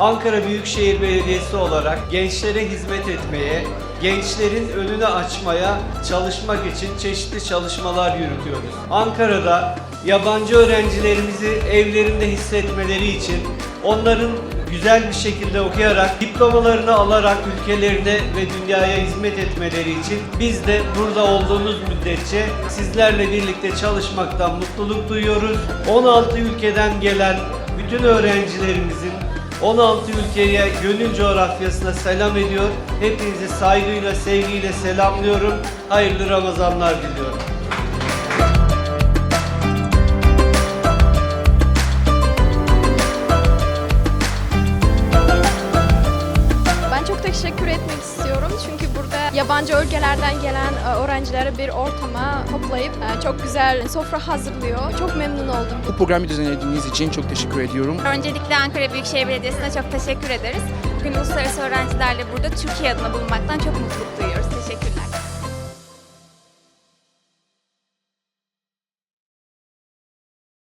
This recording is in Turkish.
Ankara Büyükşehir Belediyesi olarak gençlere hizmet etmeye, gençlerin önünü açmaya çalışmak için çeşitli çalışmalar yürütüyoruz. Ankara'da yabancı öğrencilerimizi evlerinde hissetmeleri için onların güzel bir şekilde okuyarak, diplomalarını alarak ülkelerine ve dünyaya hizmet etmeleri için biz de burada olduğumuz müddetçe sizlerle birlikte çalışmaktan mutluluk duyuyoruz. 16 ülkeden gelen bütün öğrencilerimizin 16 ülkeye gönül coğrafyasına selam ediyor. Hepinizi saygıyla, sevgiyle selamlıyorum. Hayırlı Ramazanlar diliyorum. Ben çok teşekkür etmek istiyorum çünkü burada yabancı ülkelerden gelen e, öğrencileri bir ortama toplayıp e, çok güzel sofra hazırlıyor. Çok memnun oldum. Bu programı düzenlediğiniz için çok teşekkür ediyorum. Öncelikle Ankara Büyükşehir Belediyesi'ne çok teşekkür ederiz. Bugün uluslararası öğrencilerle burada Türkiye adına bulunmaktan çok. Teşekkürler.